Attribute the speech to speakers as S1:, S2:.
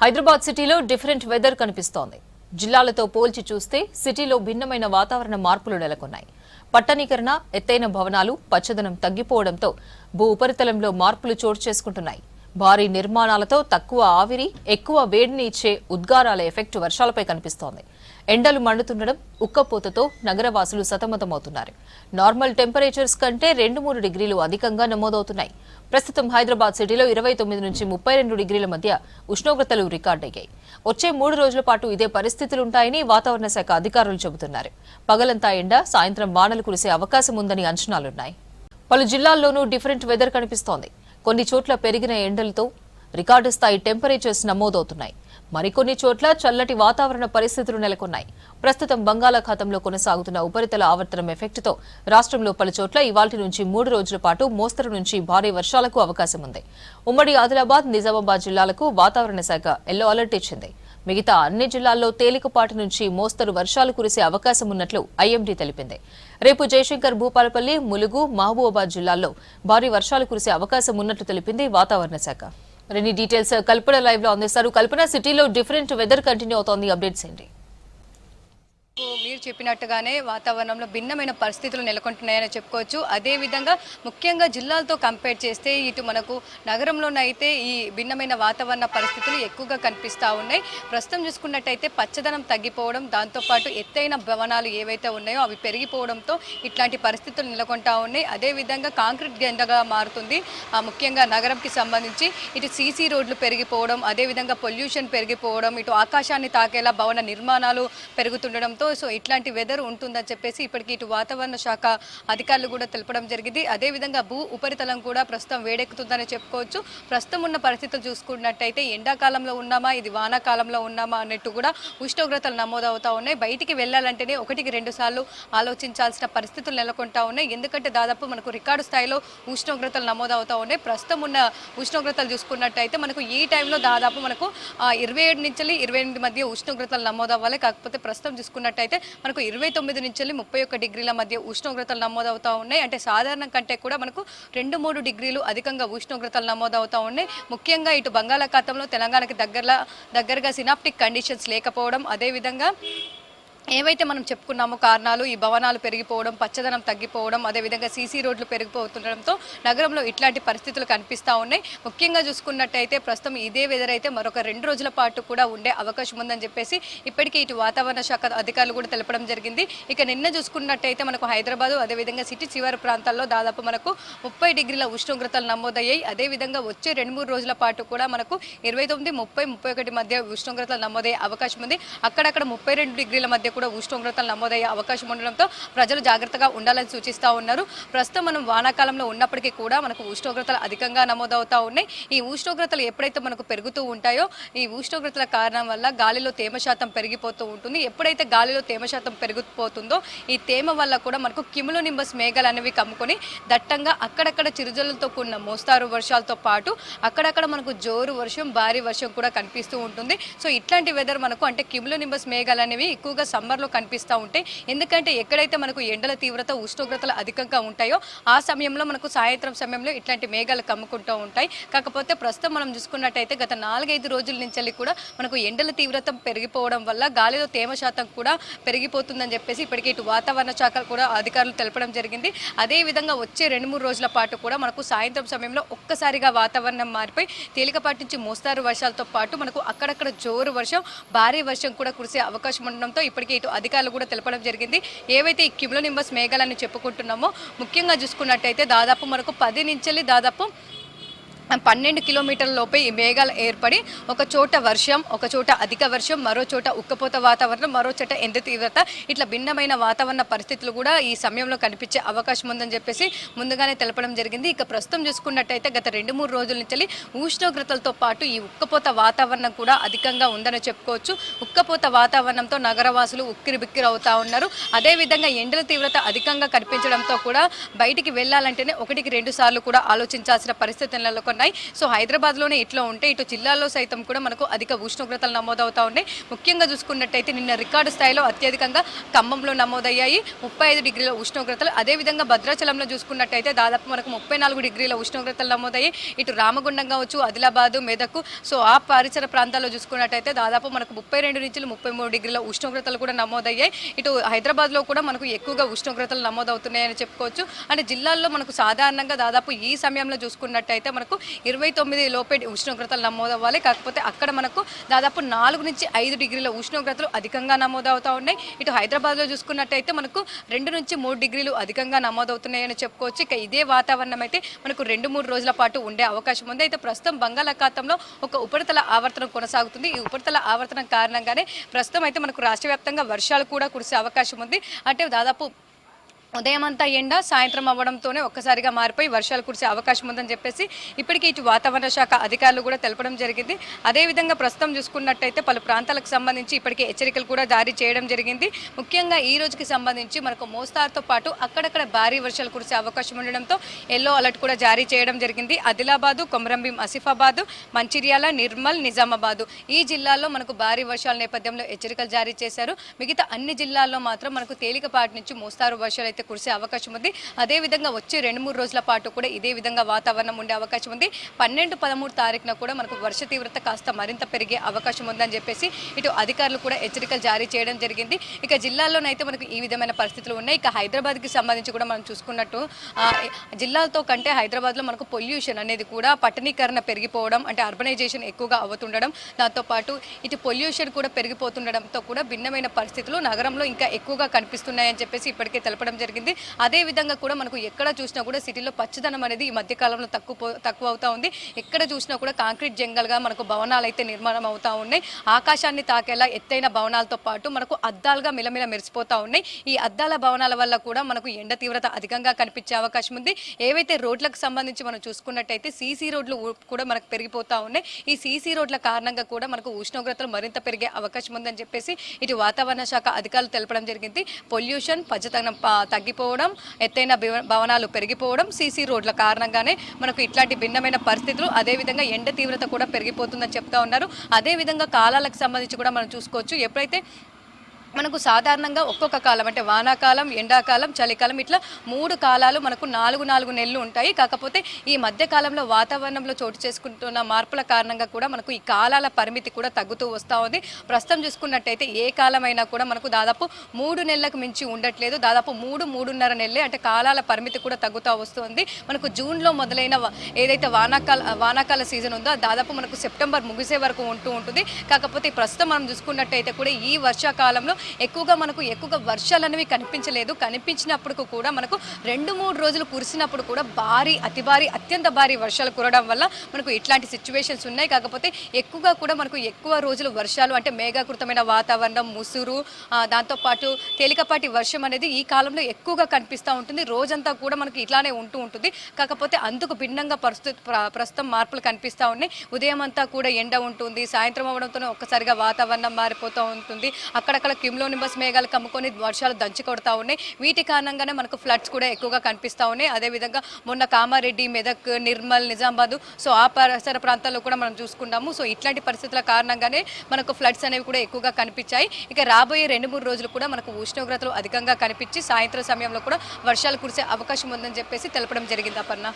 S1: హైదరాబాద్ సిటీలో different weather కనిపిస్తోంది. జిల్లాలతో పోల్చి చూస్తే సిటీలో భిన్నమైన వాతావరణ మార్పులు నెలకొన్నాయి. పట్టణీకరణ ఎత్తైన భవనాలు పచ్చదనం తగ్గిపోవడంతో భూ ఉపరితలంలో మార్పులు చోటు చేసుకుంటున్నాయి. భారీ నిర్మాణాలతో తక్కువ ఆవిరి ఎక్కువ వేడిని ఇచ్చే ఉద్గారాల ఎఫెక్ట్ వర్షాలపై కనిపిస్తోంది. ఎండలు మండుతుండడం ఉక్కపోతతో నగరవాసులు సతమతమవుతున్నారు. నార్మల్ టెంపరేచర్స్ కంటే రెండు మూడు డిగ్రీలు అధికంగా నమోదవుతున్నాయి. ప్రస్తుతం హైదరాబాద్ సిటీలో ఇరవై తొమ్మిది నుంచి ముప్పై రెండు డిగ్రీల మధ్య ఉష్ణోగ్రతలు రికార్డయ్యాయి. వచ్చే మూడు రోజుల పాటు ఇదే పరిస్థితులుంటాయని వాతావరణ శాఖ అధికారులు చెబుతున్నారు. పగలంతా ఎండ సాయంత్రం వానలు కురిసే అవకాశం ఉందని అంచనాలున్నాయి. పలు జిల్లాల్లోనూ డిఫరెంట్ వెదర్ కనిపిస్తోంది. కొన్ని చోట్ల పెరిగిన ఎండలతో రికార్డు స్థాయి టెంపరేచర్స్ నమోదవుతున్నాయి. మరికొన్ని చోట్ల చల్లటి వాతావరణ పరిస్థితులు నెలకొన్నాయి. ప్రస్తుతం బంగాళాఖాతంలో కొనసాగుతున్న ఉపరితల ఆవర్తనం ఎఫెక్ట్తో రాష్ట్రంలో పలు చోట్ల ఇవాల్టి నుంచి మూడు రోజుల పాటు మోస్తరు నుంచి భారీ వర్షాలకు అవకాశం ఉంది. ఉమ్మడి ఆదిలాబాద్ నిజామాబాద్ జిల్లాలకు వాతావరణ శాఖ ఎల్లో అలర్ట్ ఇచ్చింది. మిగతా అన్ని జిల్లాల్లో తేలికపాటి నుంచి మోస్తరు వర్షాలు కురిసే అవకాశం ఉన్నట్లు ఐఎండీ తెలిపింది. రేపు జయశంకర్ భూపాలపల్లి ములుగు మహబూబాబాద్ జిల్లాల్లో భారీ వర్షాలు కురిసే అవకాశం ఉన్నట్లు తెలిపింది వాతావరణ శాఖ. మరిన్ని డీటెయిల్స్ కల్పన లైవ్లో అందిస్తారు. కల్పన సిటీలో డిఫరెంట్ వెదర్ కంటిన్యూ అవుతోంది. అప్డేట్స్ ఏంటి?
S2: మీరు చెప్పినట్టుగానే వాతావరణంలో భిన్నమైన పరిస్థితులు నెలకొంటున్నాయని చెప్పుకోవచ్చు. అదేవిధంగా ముఖ్యంగా జిల్లాలతో కంపేర్ చేస్తే ఇటు మనకు నగరంలోనైతే ఈ భిన్నమైన వాతావరణ పరిస్థితులు ఎక్కువగా కనిపిస్తూ ఉన్నాయి. ప్రస్తుతం చూసుకున్నట్టయితే పచ్చదనం తగ్గిపోవడం దాంతోపాటు ఎత్తైన భవనాలు ఏవైతే ఉన్నాయో అవి పెరిగిపోవడంతో ఇట్లాంటి పరిస్థితులు నెలకొంటా ఉన్నాయి. అదేవిధంగా కాంక్రీట్ గెండగా మారుతుంది. ఆ ముఖ్యంగా నగరంకి సంబంధించి ఇటు సీసీ రోడ్లు పెరిగిపోవడం అదేవిధంగా పొల్యూషన్ పెరిగిపోవడం ఇటు ఆకాశాన్ని తాకేలా భవన నిర్మాణాలు పెరుగుతుండడంతో సో ఇట్లాంటి వెదర్ ఉంటుందని చెప్పేసి ఇప్పటికి ఇటు వాతావరణ శాఖ అధికారులు కూడా తెలపడం జరిగింది. అదేవిధంగా భూ ఉపరితలం కూడా ప్రస్తుతం వేడెక్కుతుందని చెప్పుకోవచ్చు. ప్రస్తుతం ఉన్న పరిస్థితులు చూసుకున్నట్టయితే ఎండాకాలంలో ఉన్నామా ఇది వానాకాలంలో ఉన్నామా అన్నట్టు కూడా ఉష్ణోగ్రతలు నమోదవుతా ఉన్నాయి. బయటికి వెళ్ళాలంటేనే ఒకటికి రెండు సార్లు ఆలోచించాల్సిన పరిస్థితులు నెలకొంటా ఉన్నాయి. ఎందుకంటే దాదాపు మనకు రికార్డు స్థాయిలో ఉష్ణోగ్రతలు నమోదవుతా ఉన్నాయి. ప్రస్తుతం ఉన్న ఉష్ణోగ్రతలు చూసుకున్నట్టయితే మనకు ఈ టైంలో దాదాపు మనకు ఆ, ఇరవై ఏడు నుంచి ఇరవై ఎనిమిది మధ్య ఉష్ణోగ్రతలు నమోదవ్వాలి. కాకపోతే ప్రస్తుతం చూసుకున్నట్టయితే మనకు ఇరవై తొమ్మిది నుంచి ముప్పై ఒక్క డిగ్రీల మధ్య ఉష్ణోగ్రతలు నమోదవుతూ ఉన్నాయి. అంటే సాధారణం కంటే కూడా మనకు రెండు మూడు డిగ్రీలు అధికంగా ఉష్ణోగ్రతలు నమోదవుతూ ఉన్నాయి. ముఖ్యంగా ఇటు బంగాళాఖాతంలో తెలంగాణకి దగ్గరలో దగ్గరగా సినాప్టిక్ కండిషన్స్ లేకపోవడం అదేవిధంగా ఏవైతే మనం చెప్పుకున్నామో కారణాలు ఈ భవనాలు పెరిగిపోవడం పచ్చదనం తగ్గిపోవడం అదేవిధంగా సీసీ రోడ్లు పెరిగిపోతుండడంతో నగరంలో ఇట్లాంటి పరిస్థితులు కనిపిస్తూ ఉన్నాయి. ముఖ్యంగా చూసుకున్నట్టయితే ప్రస్తుతం ఇదే వెదర్ అయితే మరొక రెండు రోజుల పాటు కూడా ఉండే అవకాశం ఉందని చెప్పేసి ఇప్పటికే ఇటు వాతావరణ శాఖ అధికారులు కూడా తెలపడం జరిగింది. ఇక నిన్న చూసుకున్నట్టయితే మనకు హైదరాబాద్ అదేవిధంగా సిటీ చివరి ప్రాంతాల్లో దాదాపు మనకు ముప్పై డిగ్రీల ఉష్ణోగ్రతలు నమోదయ్యాయి. అదేవిధంగా వచ్చే రెండు మూడు రోజుల పాటు కూడా మనకు ఇరవై తొమ్మిది ముప్పై ముప్పై ఒకటి మధ్య ఉష్ణోగ్రతలు నమోదయ్యే అవకాశం ఉంది. అక్కడక్కడ ముప్పై రెండు డిగ్రీల మధ్య కూడా ఉష్ణోగ్రతలు నమోదయ్యే అవకాశం ఉండడంతో ప్రజలు జాగ్రత్తగా ఉండాలని సూచిస్తూ ఉన్నారు. ప్రస్తుతం మనం వానాకాలంలో ఉన్నప్పటికీ కూడా మనకు ఉష్ణోగ్రతలు అధికంగా నమోదవుతూ ఉన్నాయి. ఈ ఉష్ణోగ్రతలు ఎప్పుడైతే మనకు పెరుగుతూ ఉంటాయో ఈ ఉష్ణోగ్రతల కారణం వల్ల గాలిలో తేమ శాతం పెరిగిపోతూ ఉంటుంది. ఎప్పుడైతే గాలిలో తేమ శాతం పెరిగిపోతుందో ఈ తేమ వల్ల కూడా మనకు కిములు నింబస్ మేఘాలు అనేవి కమ్ముకొని దట్టంగా అక్కడక్కడ చిరుజలతో కూడిన మోస్తారు వర్షాలతో పాటు అక్కడక్కడ మనకు జోరు వర్షం భారీ వర్షం కూడా కనిపిస్తూ ఉంటుంది. సో ఇట్లాంటి వెదర్ మనకు అంటే కిములు నింబస్ మేఘాలు అనేవి ఎక్కువగా సమ్మర్లో కనిపిస్తూ ఉంటాయి ఎందుకంటే ఎక్కడైతే మనకు ఎండల తీవ్రత ఉష్ణోగ్రతలు అధికంగా ఉంటాయో ఆ సమయంలో మనకు సాయంత్రం సమయంలో ఇట్లాంటి మేఘాలు కమ్ముకుంటూ ఉంటాయి. కాకపోతే ప్రస్తుతం మనం చూసుకున్నట్టయితే గత నాలుగైదు రోజుల నుంచి కూడా మనకు ఎండల తీవ్రత పెరిగిపోవడం వల్ల గాలిలో తేమ శాతం కూడా పెరిగిపోతుందని చెప్పేసి ఇప్పటికీ ఇటు వాతావరణ శాఖ కూడా అధికారులు తెలపడం జరిగింది. అదే విధంగా వచ్చే రెండు మూడు రోజుల పాటు కూడా మనకు సాయంత్రం సమయంలో ఒక్కసారిగా వాతావరణం మారిపోయి తేలికపాటి నుంచి మోస్తారు వర్షాలతో పాటు మనకు అక్కడక్కడ జోరు వర్షం భారీ వర్షం కూడా కురిసే అవకాశం ఉండడంతో ఇప్పటికీ ఇటు అధికారులు కూడా తెలపడం జరిగింది. ఏవైతే ఈ కిమ్లో నింబస్ మేఘాలని చెప్పుకుంటున్నామో ముఖ్యంగా చూసుకున్నట్టయితే దాదాపు మనకు పది నుంచి దాదాపు పన్నెండు కిలోమీటర్ల లోపే ఈ మేఘాలు ఏర్పడి ఒక చోట వర్షం ఒక చోట అధిక వర్షం మరో చోట ఉక్కపోత వాతావరణం మరో చోట ఎండ తీవ్రత. ఇట్లా భిన్నమైన వాతావరణ పరిస్థితులు కూడా ఈ సమయంలో కనిపించే అవకాశం ఉందని చెప్పేసి ముందుగానే తెలపడం జరిగింది. ఇక ప్రస్తుతం చూసుకున్నట్టయితే గత రెండు మూడు రోజుల నుంచి ఉష్ణోగ్రతలతో పాటు ఈ ఉక్కపోత వాతావరణం కూడా అధికంగా ఉందని చెప్పుకోవచ్చు. ఉక్కపోత వాతావరణంతో నగరవాసులు ఉక్కిరి బిక్కిరి అవుతా ఉన్నారు. అదేవిధంగా ఎండల తీవ్రత అధికంగా కనిపించడంతో కూడా బయటికి వెళ్ళాలంటేనే ఒకటికి రెండు సార్లు కూడా ఆలోచించాల్సిన పరిస్థితి ఉన్నాయి. సో హైదరాబాద్లోనే ఇట్లా ఉంటే ఇటు జిల్లాల్లో సైతం కూడా మనకు అధిక ఉష్ణోగ్రతలు నమోదవుతా ఉన్నాయి. ముఖ్యంగా చూసుకున్నట్టయితే నిన్న రికార్డు స్థాయిలో అత్యధికంగా ఖమ్మంలో నమోదయ్యాయి. ముప్పై ఐదు డిగ్రీల ఉష్ణోగ్రతలు. అదేవిధంగా భద్రాచలంలో చూసుకున్నట్టయితే దాదాపు మనకు ముప్పై నాలుగు డిగ్రీల ఉష్ణోగ్రతలు నమోదయ్యాయి. ఇటు రామగుండం కావచ్చు ఆదిలాబాదు మెదక్. సో ఆ పరిసర ప్రాంతాల్లో చూసుకున్నట్టయితే దాదాపు మనకు ముప్పై రెండు నుంచి ముప్పై మూడు డిగ్రీల ఉష్ణోగ్రతలు కూడా నమోదయ్యాయి. ఇటు హైదరాబాద్లో కూడా మనకు ఎక్కువగా ఉష్ణోగ్రతలు నమోదవుతున్నాయని చెప్పుకోవచ్చు. అంటే జిల్లాల్లో మనకు సాధారణంగా దాదాపు ఈ సమయంలో చూసుకున్నట్టయితే మనకు ఇరవై తొమ్మిది లోపే ఉష్ణోగ్రతలు నమోదవ్వాలి. కాకపోతే అక్కడ మనకు దాదాపు నాలుగు నుంచి ఐదు డిగ్రీల ఉష్ణోగ్రతలు అధికంగా నమోదవుతూ ఉన్నాయి. ఇటు హైదరాబాద్లో చూసుకున్నట్టయితే మనకు రెండు నుంచి మూడు డిగ్రీలు అధికంగా నమోదవుతున్నాయని చెప్పుకోవచ్చు. ఇక ఇదే వాతావరణం అయితే మనకు రెండు మూడు రోజుల పాటు ఉండే అవకాశం ఉంది. అయితే ప్రస్తుతం బంగాళాఖాతంలో ఒక ఉపరితల ఆవర్తనం కొనసాగుతుంది. ఈ ఉపరితల ఆవర్తనం కారణంగానే ప్రస్తుతం అయితే మనకు రాష్ట్ర వ్యాప్తంగా వర్షాలు కూడా కురిసే అవకాశం ఉంది. అంటే దాదాపు ఉదయం అంతా ఎండ సాయంత్రం అవ్వడంతోనే ఒక్కసారిగా మారిపోయి వర్షాలు కురిసే అవకాశం ఉందని చెప్పేసి ఇప్పటికీ ఇటు వాతావరణ శాఖ అధికారులు కూడా తెలపడం జరిగింది. అదేవిధంగా ప్రస్తుతం చూసుకున్నట్టయితే పలు ప్రాంతాలకు సంబంధించి ఇప్పటికే హెచ్చరికలు కూడా జారీ చేయడం జరిగింది. ముఖ్యంగా ఈ రోజుకి సంబంధించి మనకు మోస్తారుతో పాటు అక్కడక్కడ భారీ వర్షాలు కురిసే అవకాశం ఉండడంతో ఎల్లో అలర్ట్ కూడా జారీ చేయడం జరిగింది. ఆదిలాబాదు కొమరంభీం ఆసిఫాబాదు మంచిర్యాల నిర్మల్ నిజామాబాదు ఈ జిల్లాల్లో మనకు భారీ వర్షాల నేపథ్యంలో హెచ్చరికలు జారీ చేశారు. మిగతా అన్ని జిల్లాల్లో మాత్రం మనకు తేలికపాటి నుంచి మోస్తారు వర్షాలు అయితే కురిసే అవకాశం ఉంది. అదేవిధంగా వచ్చే రెండు మూడు రోజుల పాటు కూడా ఇదే విధంగా వాతావరణం ఉండే అవకాశం ఉంది. పన్నెండు పదమూడు తారీఖున కూడా మనకు వర్ష తీవ్రత కాస్త మరింత పెరిగే అవకాశం ఉందని చెప్పేసి ఇటు అధికారులు కూడా హెచ్చరికలు జారీ చేయడం జరిగింది. ఇక జిల్లాల్లోనైతే మనకు ఈ విధమైన పరిస్థితులు ఉన్నాయి. ఇక హైదరాబాద్కి సంబంధించి కూడా మనం చూసుకున్నట్టు జిల్లాలతో కంటే హైదరాబాద్లో మనకు పొల్యూషన్ అనేది కూడా పట్టణీకరణ పెరిగిపోవడం అంటే అర్బనైజేషన్ ఎక్కువగా అవుతుండడం దాంతోపాటు ఇటు పొల్యూషన్ కూడా పెరిగిపోతుండడంతో కూడా భిన్నమైన పరిస్థితులు నగరంలో ఇంకా ఎక్కువగా కనిపిస్తున్నాయని చెప్పేసి ఇప్పటికే తెలపడం జరిగింది. అదే విధంగా కూడా మనకు ఎక్కడ చూసినా కూడా సిటీలో పచ్చదనం అనేది ఈ మధ్య కాలంలో తక్కువ తక్కువ అవుతా ఉంది. ఎక్కడ చూసినా కూడా కాంక్రీట్ జంగల్గా మనకు భవనాలు అయితే నిర్మాణం అవుతా ఉన్నాయి. ఆకాశాన్ని తాకేలా ఎత్తైన భవనాలతో పాటు మనకు అద్దాలుగా మిలమిల మెరిసిపోతా ఉన్నాయి. ఈ అద్దాల భవనాల వల్ల కూడా మనకు ఎండ తీవ్రత అధికంగా కనిపించే అవకాశం ఉంది. ఏవైతే రోడ్లకు సంబంధించి మనం చూసుకున్నట్టయితే సీసీ రోడ్లు కూడా మనకు పెరిగిపోతా ఉన్నాయి. ఈ సీసీ రోడ్ల కారణంగా కూడా మనకు ఉష్ణోగ్రతలు మరింత పెరిగే అవకాశం ఉందని చెప్పేసి ఇటు వాతావరణ శాఖ అధికారులు తెలపడం జరిగింది. పొల్యూషన్ పచ్చతనం తగ్గిపోవడం ఎత్తైన భవనాలు పెరిగిపోవడం సీసీ రోడ్ల కారణంగానే మనకు ఇట్లాంటి భిన్నమైన పరిస్థితులు అదేవిధంగా ఎండ తీవ్రత కూడా పెరిగిపోతుందని చెప్తా ఉన్నారు. అదేవిధంగా కాలాలకు సంబంధించి కూడా మనం చూసుకోవచ్చు. ఎప్పుడైతే మనకు సాధారణంగా ఒక్కొక్క కాలం అంటే వానాకాలం ఎండాకాలం చలికాలం ఇట్లా మూడు కాలాలు మనకు నాలుగు నాలుగు నెలలు ఉంటాయి. కాకపోతే ఈ మధ్యకాలంలో వాతావరణంలో చోటు చేసుకుంటున్న మార్పుల కారణంగా కూడా మనకు ఈ కాలాల పరిమితి కూడా తగ్గుతూ వస్తూ ఉంది. ప్రస్తుతం చూసుకున్నట్టయితే ఏ కాలమైనా కూడా మనకు దాదాపు మూడు నెలలకు మించి ఉండట్లేదు. దాదాపు మూడు మూడున్నర నెలలే అంటే కాలాల పరిమితి కూడా తగ్గుతూ వస్తుంది. మనకు జూన్లో మొదలైన ఏదైతే వానాకాల వానాకాల సీజన్ ఉందో దాదాపు మనకు సెప్టెంబర్ ముగిసే వరకు ఉంటూ ఉంటుంది. కాకపోతే ప్రస్తుతం మనం చూసుకున్నట్టయితే కూడా ఈ వర్షాకాలంలో ఎక్కువగా మనకు ఎక్కువగా వర్షాలు అనేవి కనిపించలేదు. కనిపించినప్పుడు కూడా మనకు రెండు మూడు రోజులు కురిసినప్పుడు కూడా భారీ అతి భారీ అత్యంత భారీ వర్షాలు కురవడం వల్ల మనకు ఇట్లాంటి సిచ్యువేషన్స్ ఉన్నాయి. కాకపోతే ఎక్కువగా కూడా మనకు ఎక్కువ రోజులు వర్షాలు అంటే మేఘాకృతమైన వాతావరణం ముసురు దాంతోపాటు తేలికపాటి వర్షం అనేది ఈ కాలంలో ఎక్కువగా కనిపిస్తూ ఉంటుంది. రోజంతా కూడా మనకి ఇట్లానే ఉంటూ ఉంటుంది. కాకపోతే అందుకు భిన్నంగా ప్రస్తుత ప్రస్తుతం మార్పులు కనిపిస్తూ ఉన్నాయి. ఉదయం అంతా కూడా ఎండ ఉంటుంది. సాయంత్రం అవడంతోనే ఒక్కసారిగా వాతావరణం మారిపోతూ ఉంటుంది. అక్కడక్కడ క్యూమ్లోనింబస్ మేఘాలు కమ్ముకొని వర్షాలు దంచి కొడతా ఉన్నాయి. వీటి కారణంగానే మనకు ఫ్లడ్స్ కూడా ఎక్కువగా కనిపిస్తూ ఉన్నాయి. అదేవిధంగా మొన్న కామారెడ్డి మెదక్ నిర్మల్ నిజామాబాద్ సో ఆ పరిసర ప్రాంతాల్లో కూడా మనం చూసుకున్నాము సో ఇట్లాంటి పరిస్థితుల కారణంగానే మనకు ఫ్లడ్స్ అనేవి కూడా ఎక్కువగా కనిపించాయి. ఇక రాబోయే రెండు మూడు రోజులు కూడా మనకు ఉష్ణోగ్రతలు అధికంగా కనిపించి సాయంత్రం సమయంలో కూడా వర్షాలు కురిసే అవకాశం ఉందని చెప్పేసి తెలపడం జరిగింది అపర్ణ.